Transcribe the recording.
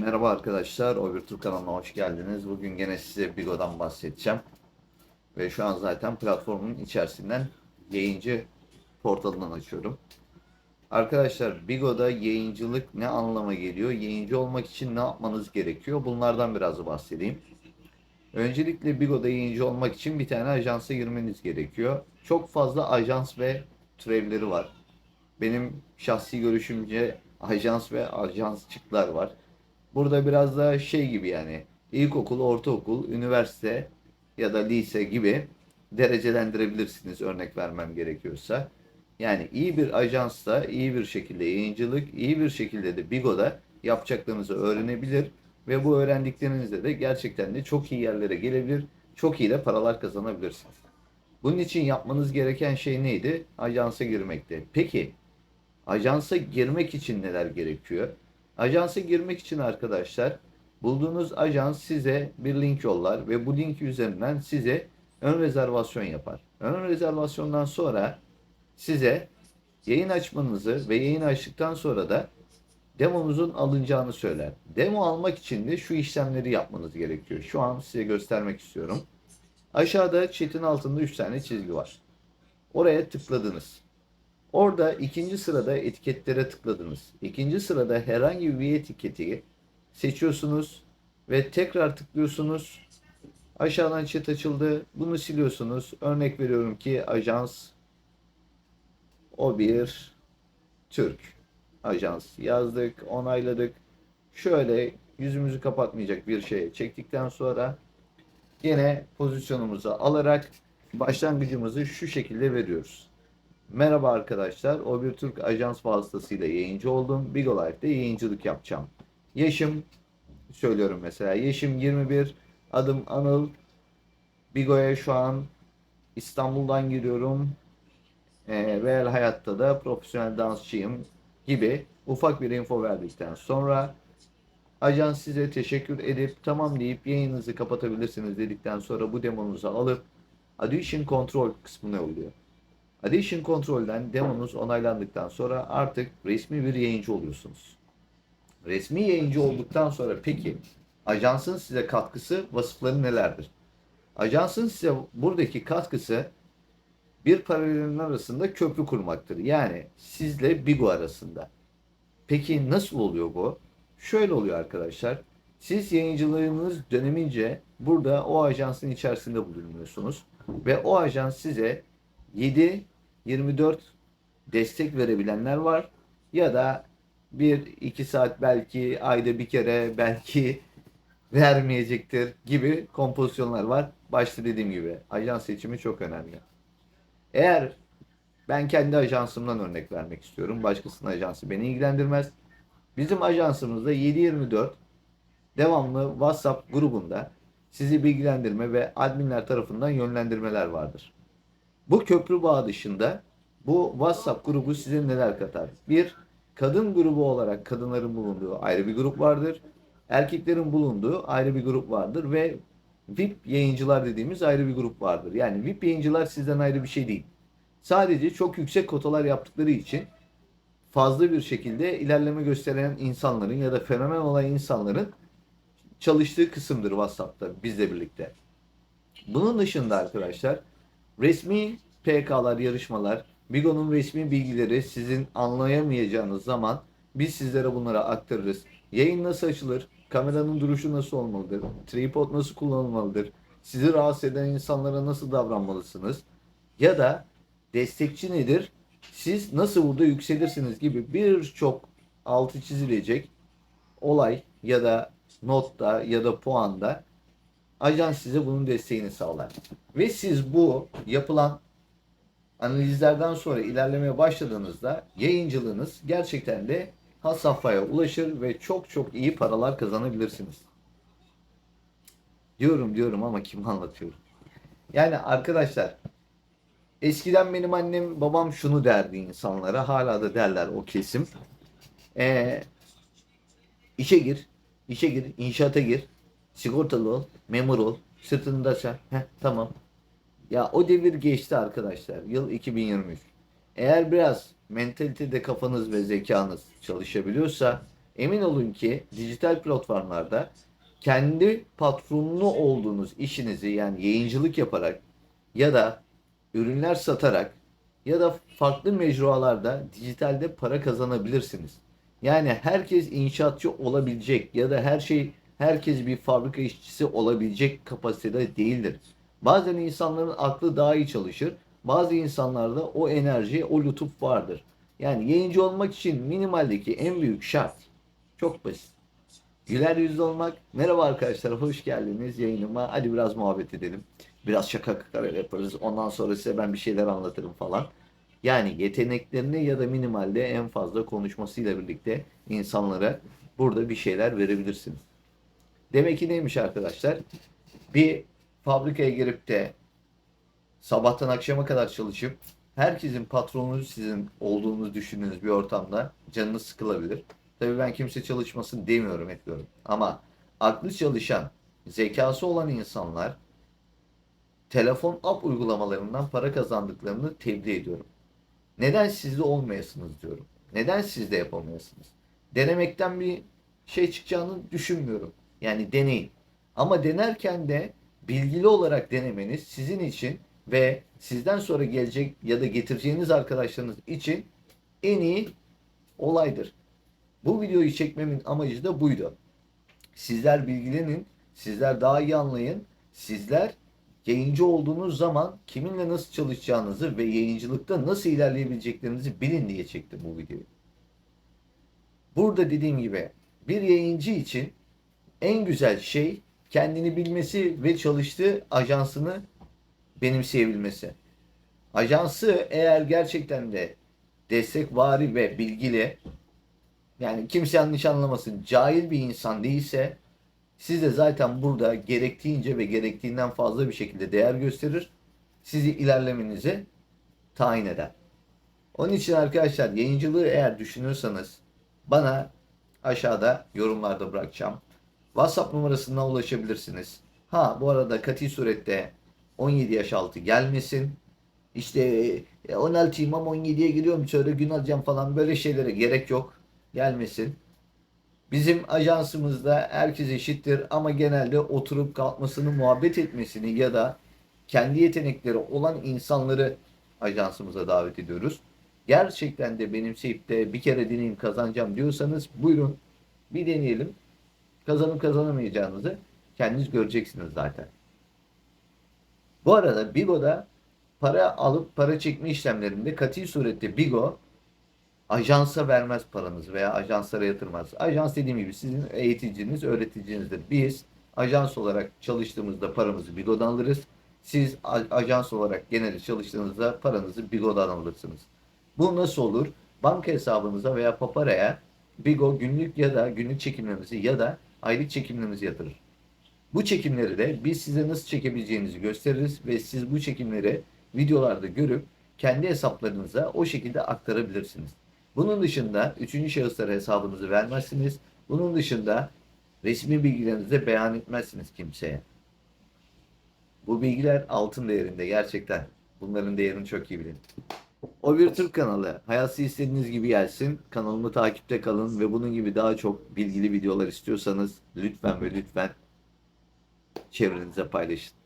Merhaba arkadaşlar, Overtur kanalına hoş geldiniz. Bugün gene size Bigo'dan bahsedeceğim. Ve şu an zaten platformun içerisinden yayıncı portalından açıyorum. Arkadaşlar Bigo'da yayıncılık ne anlama geliyor? Yayıncı olmak için ne yapmanız gerekiyor? Bunlardan biraz bahsedeyim. Öncelikle Bigo'da yayıncı olmak için bir tane ajansa girmeniz gerekiyor. Çok fazla ajans ve türevleri var. Benim şahsi görüşümce ajans ve ajansçıklar var. Burada biraz da şey gibi yani ilkokul, ortaokul, üniversite ya da lise gibi derecelendirebilirsiniz örnek vermem gerekiyorsa. Yani iyi bir ajansla iyi bir şekilde yayıncılık, iyi bir şekilde de Bigo'da yapacaklarınızı öğrenebilir ve bu öğrendiklerinizle de gerçekten de çok iyi yerlere gelebilir, çok iyi de paralar kazanabilirsiniz. Bunun için yapmanız gereken şey neydi? Ajansa girmekti. Peki ajansa girmek için neler gerekiyor? Ajansa girmek için arkadaşlar bulduğunuz ajans size bir link yollar ve bu link üzerinden size ön rezervasyon yapar. Ön rezervasyondan sonra size yayın açmanızı ve yayın açtıktan sonra da demonuzun alınacağını söyler. Demo almak için de şu işlemleri yapmanız gerekiyor. Şu an size göstermek istiyorum. Aşağıda chat'in altında 3 tane çizgi var. Oraya tıkladınız. Orada ikinci sırada etiketlere tıkladınız. İkinci sırada herhangi bir etiketi seçiyorsunuz ve tekrar tıklıyorsunuz. Aşağıdan chat açıldı. Bunu siliyorsunuz. Örnek veriyorum ki ajans o bir Türk ajans yazdık, onayladık. Şöyle yüzümüzü kapatmayacak bir şey çektikten sonra yine pozisyonumuzu alarak başlangıcımızı şu şekilde veriyoruz. Merhaba arkadaşlar. O bir Türk ajans vasıtasıyla yayıncı oldum. Bigo Life'de yayıncılık yapacağım. Yaşım söylüyorum mesela. Yaşım 21. Adım Anıl. Bigo'ya şu an İstanbul'dan giriyorum. Ee, real hayatta da profesyonel dansçıyım gibi ufak bir info verdikten sonra ajans size teşekkür edip tamam deyip yayınınızı kapatabilirsiniz dedikten sonra bu demonuzu alıp Addition Control kısmına yolluyor. Addition Control'den demonuz onaylandıktan sonra artık resmi bir yayıncı oluyorsunuz. Resmi yayıncı olduktan sonra peki ajansın size katkısı, vasıfları nelerdir? Ajansın size buradaki katkısı bir paralelin arasında köprü kurmaktır. Yani sizle Bigo arasında. Peki nasıl oluyor bu? Şöyle oluyor arkadaşlar. Siz yayıncılığınız dönemince burada o ajansın içerisinde bulunuyorsunuz. Ve o ajans size 7-24 destek verebilenler var. Ya da 1-2 saat belki ayda bir kere belki vermeyecektir gibi kompozisyonlar var. Başta dediğim gibi ajans seçimi çok önemli. Eğer ben kendi ajansımdan örnek vermek istiyorum. Başkasının ajansı beni ilgilendirmez. Bizim ajansımızda 7-24 devamlı WhatsApp grubunda sizi bilgilendirme ve adminler tarafından yönlendirmeler vardır. Bu köprü bağı dışında bu WhatsApp grubu size neler katar? Bir, kadın grubu olarak kadınların bulunduğu ayrı bir grup vardır. Erkeklerin bulunduğu ayrı bir grup vardır ve VIP yayıncılar dediğimiz ayrı bir grup vardır. Yani VIP yayıncılar sizden ayrı bir şey değil. Sadece çok yüksek kotalar yaptıkları için fazla bir şekilde ilerleme gösteren insanların ya da fenomen olan insanların çalıştığı kısımdır WhatsApp'ta bizle birlikte. Bunun dışında arkadaşlar resmi PK'lar, yarışmalar, Bigo'nun resmi bilgileri sizin anlayamayacağınız zaman biz sizlere bunları aktarırız. Yayın nasıl açılır? Kameranın duruşu nasıl olmalıdır? Tripod nasıl kullanılmalıdır? Sizi rahatsız eden insanlara nasıl davranmalısınız? Ya da destekçi nedir? Siz nasıl burada yükselirsiniz gibi birçok altı çizilecek olay ya da notta ya da puanda ajans size bunun desteğini sağlar. Ve siz bu yapılan analizlerden sonra ilerlemeye başladığınızda yayıncılığınız gerçekten de has safhaya ulaşır ve çok çok iyi paralar kazanabilirsiniz. Diyorum diyorum ama kim anlatıyorum? Yani arkadaşlar eskiden benim annem babam şunu derdi insanlara hala da derler o kesim. Ee, işe gir, işe gir, inşaata gir, sigortalı ol, memur ol, sırtında sen. Heh, tamam. Ya o devir geçti arkadaşlar. Yıl 2023. Eğer biraz mentalitede kafanız ve zekanız çalışabiliyorsa Emin olun ki dijital platformlarda kendi patronlu olduğunuz işinizi yani yayıncılık yaparak ya da ürünler satarak ya da farklı mecralarda dijitalde para kazanabilirsiniz. Yani herkes inşaatçı olabilecek ya da her şey herkes bir fabrika işçisi olabilecek kapasitede değildir. Bazen insanların aklı daha iyi çalışır. Bazı insanlarda o enerji, o lütuf vardır. Yani yayıncı olmak için minimaldeki en büyük şart çok basit. Güler yüzlü olmak. Merhaba arkadaşlar, hoş geldiniz yayınıma. Hadi biraz muhabbet edelim. Biraz şaka kakara yaparız. Ondan sonra size ben bir şeyler anlatırım falan. Yani yeteneklerini ya da minimalde en fazla konuşmasıyla birlikte insanlara burada bir şeyler verebilirsiniz. Demek ki neymiş arkadaşlar? Bir fabrikaya girip de sabahtan akşama kadar çalışıp herkesin patronu sizin olduğunuzu düşündüğünüz bir ortamda canınız sıkılabilir. Tabii ben kimse çalışmasın demiyorum etmiyorum. Ama aklı çalışan, zekası olan insanlar telefon app uygulamalarından para kazandıklarını tebliğ ediyorum. Neden sizde olmayasınız diyorum. Neden sizde yapamayasınız? Denemekten bir şey çıkacağını düşünmüyorum. Yani deneyin. Ama denerken de bilgili olarak denemeniz sizin için ve sizden sonra gelecek ya da getireceğiniz arkadaşlarınız için en iyi olaydır. Bu videoyu çekmemin amacı da buydu. Sizler bilgilenin, sizler daha iyi anlayın. Sizler yayıncı olduğunuz zaman kiminle nasıl çalışacağınızı ve yayıncılıkta nasıl ilerleyebileceklerinizi bilin diye çektim bu videoyu. Burada dediğim gibi bir yayıncı için en güzel şey kendini bilmesi ve çalıştığı ajansını benimseyebilmesi. Ajansı eğer gerçekten de destekvari ve bilgili yani kimse yanlış anlamasın cahil bir insan değilse siz de zaten burada gerektiğince ve gerektiğinden fazla bir şekilde değer gösterir. Sizi ilerlemenizi tayin eder. Onun için arkadaşlar yayıncılığı eğer düşünüyorsanız bana aşağıda yorumlarda bırakacağım. WhatsApp numarasından ulaşabilirsiniz. Ha bu arada kati surette 17 yaş altı gelmesin. İşte e, 16 imam 17'ye giriyorum şöyle gün alacağım falan böyle şeylere gerek yok. Gelmesin. Bizim ajansımızda herkes eşittir ama genelde oturup kalkmasını, muhabbet etmesini ya da kendi yetenekleri olan insanları ajansımıza davet ediyoruz. Gerçekten de benimseyip de bir kere deneyim kazanacağım diyorsanız buyurun bir deneyelim. Kazanıp kazanamayacağınızı kendiniz göreceksiniz zaten. Bu arada Bigo'da para alıp para çekme işlemlerinde katil surette Bigo ajansa vermez paranızı veya ajanslara yatırmaz. Ajans dediğim gibi sizin eğiticiniz, öğreticinizdir. Biz ajans olarak çalıştığımızda paramızı Bigo'dan alırız. Siz ajans olarak genelde çalıştığınızda paranızı Bigo'dan alırsınız. Bu nasıl olur? Banka hesabınıza veya paparaya Bigo günlük ya da günlük çekimlerinizi ya da aylık çekimlerinizi yatırır. Bu çekimleri de biz size nasıl çekebileceğinizi gösteririz ve siz bu çekimleri videolarda görüp kendi hesaplarınıza o şekilde aktarabilirsiniz. Bunun dışında üçüncü şahıslara hesabınızı vermezsiniz. Bunun dışında resmi bilgilerinizi beyan etmezsiniz kimseye. Bu bilgiler altın değerinde gerçekten. Bunların değerini çok iyi bilin. O bir Türk kanalı. Hayatı istediğiniz gibi gelsin. Kanalımı takipte kalın ve bunun gibi daha çok bilgili videolar istiyorsanız lütfen ve lütfen çevrenize paylaşın.